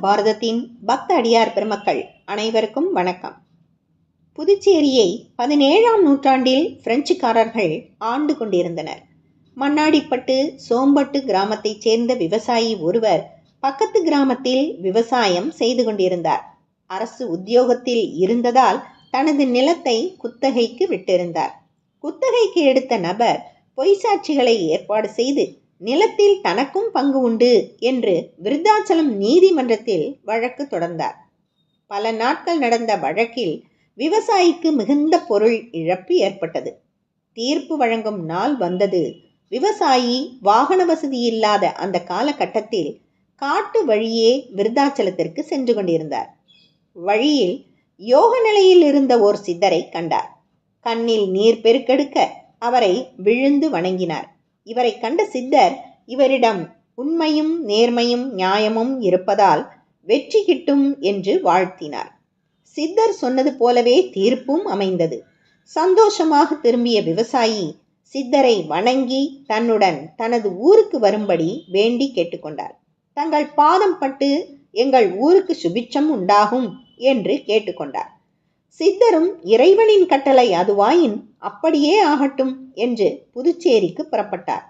பாரதத்தின் பக்த அடியார் பெருமக்கள் அனைவருக்கும் வணக்கம். புதுச்சேரியை பதினேழாம் நூற்றாண்டில் பிரெஞ்சுக்காரர்கள் ஆண்டு கொண்டிருந்தனர். மண்ணாடிப்பட்டு சோம்பட்டு கிராமத்தைச் சேர்ந்த விவசாயி ஒருவர் பக்கத்து கிராமத்தில் விவசாயம் செய்து கொண்டிருந்தார். அரசு உத்தியோகத்தில் இருந்ததால் தனது நிலத்தை குத்தகைக்கு விட்டிருந்தார். குத்தகைக்கு எடுத்த நபர் பொய்சாட்சிகளை ஏற்பாடு செய்து நிலத்தில் தனக்கும் பங்கு உண்டு என்று விருத்தாச்சலம் நீதிமன்றத்தில் வழக்கு தொடர்ந்தார். பல நாட்கள் நடந்த வழக்கில் விவசாயிக்கு மிகுந்த பொருள் இழப்பு ஏற்பட்டது. தீர்ப்பு வழங்கும் நாள் வந்தது. விவசாயி வாகன வசதி இல்லாத அந்த காலகட்டத்தில் காட்டு வழியே விருத்தாச்சலத்திற்கு சென்று கொண்டிருந்தார். வழியில் யோக நிலையில் இருந்த ஓர் சித்தரை கண்டார். கண்ணில் நீர் பெருக்கெடுக்க அவரை விழுந்து வணங்கினார். இவரை கண்ட சித்தர் இவரிடம் உண்மையும் நேர்மையும் நியாயமும் இருப்பதால் வெற்றி கிட்டும் என்று வாழ்த்தினார். சித்தர் சொன்னது போலவே தீர்ப்பும் அமைந்தது. சந்தோஷமாக திரும்பிய விவசாயி சித்தரை வணங்கி தன்னுடன் தனது ஊருக்கு வரும்படி வேண்டி கேட்டுக்கொண்டார். தங்கள் பாதம் பட்டு எங்கள் ஊருக்கு சுபிட்சம் உண்டாகும் என்று கேட்டுக்கொண்டார். சித்தரும் இறைவனின் கட்டளை அதுவாயின் அப்படியே ஆகட்டும் என்று புதுச்சேரிக்கு புறப்பட்டார்.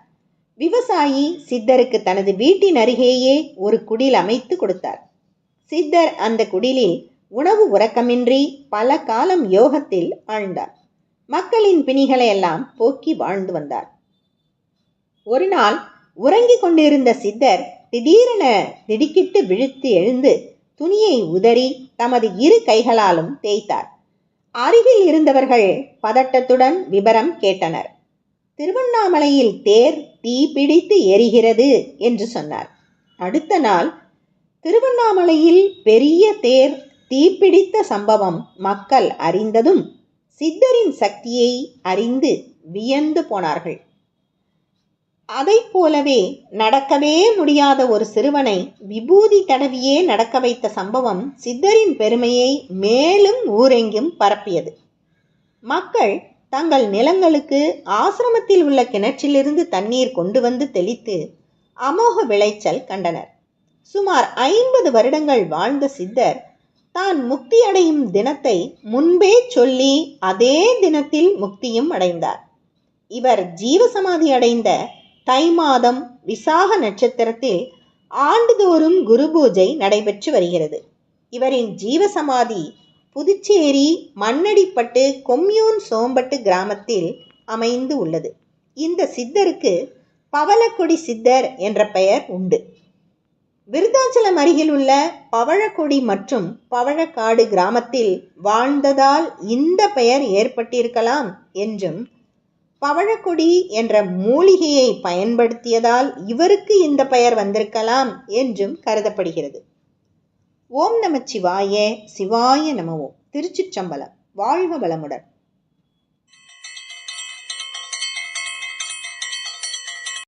விவசாயி சித்தருக்கு தனது வீட்டின் அருகேயே ஒரு குடில் அமைத்து கொடுத்தார். சித்தர் அந்த குடிலில் உணவு உறக்கமின்றி பல காலம் யோகத்தில் ஆழ்ந்தார். மக்களின் பிணிகளை எல்லாம் போக்கி வாழ்ந்து வந்தார். ஒரு நாள் உறங்கிக் கொண்டிருந்த சித்தர் திடீரென திடுக்கிட்டு விழுத்து எழுந்து துணியை உதறி தமது இரு கைகளாலும் தேய்த்தார். அருகில் இருந்தவர்கள் பதட்டத்துடன் விபரம் கேட்டனர். திருவண்ணாமலையில் தேர் தீ பிடித்து எரிகிறது என்று சொன்னார். அடுத்த நாள் திருவண்ணாமலையில் பெரிய தேர் தீப்பிடித்த சம்பவம் மக்கள் அறிந்ததும் சித்தரின் சக்தியை அறிந்து வியந்து போனார்கள். அதைப் போலவே நடக்கவே முடியாத ஒரு சிறுவனை விபூதி தடவியே நடக்க வைத்த சம்பவம் சித்தரின் பெருமையை மேலும் ஊரெங்கும் பரப்பியது. மக்கள் தங்கள் நிலங்களுக்கு ஆசிரமத்தில் உள்ள கிணற்றிலிருந்து தண்ணீர் கொண்டு வந்து தெளித்து அமோக விளைச்சல் கண்டனர். சுமார் ஐம்பது வருடங்கள் வாழ்ந்த சித்தர் தான் முக்தி அடையும் தினத்தை முன்பே சொல்லி அதே தினத்தில் முக்தியும் அடைந்தார். இவர் ஜீவசமாதி அடைந்த தை மாதம் விசாக நட்சத்திரத்தில் ஆண்டுதோறும் குரு பூஜை நடைபெற்று வருகிறது. இவரின் ஜீவசமாதி புதுச்சேரி மண்ணடிப்பட்டு கொம்யூன் சோம்பட்டு கிராமத்தில் அமைந்து உள்ளது. இந்த சித்தருக்கு பவளக்கொடி சித்தர் என்ற பெயர் உண்டு. விருத்தாச்சலம் அருகில் உள்ள பவழக்கொடி மற்றும் பவழக்காடு கிராமத்தில் வாழ்ந்ததால் இந்த பெயர் ஏற்பட்டிருக்கலாம் என்றும் பவழக்கொடி என்ற மூலிகையை பயன்படுத்தியதால் இவருக்கு இந்த பெயர் வந்திருக்கலாம் என்றும் கருதப்படுகிறது. ஓம் நமச்சிவாய சிவாய நமவோம் திருச்சிற்றம்பலம். வாழ்க வளமுடன்.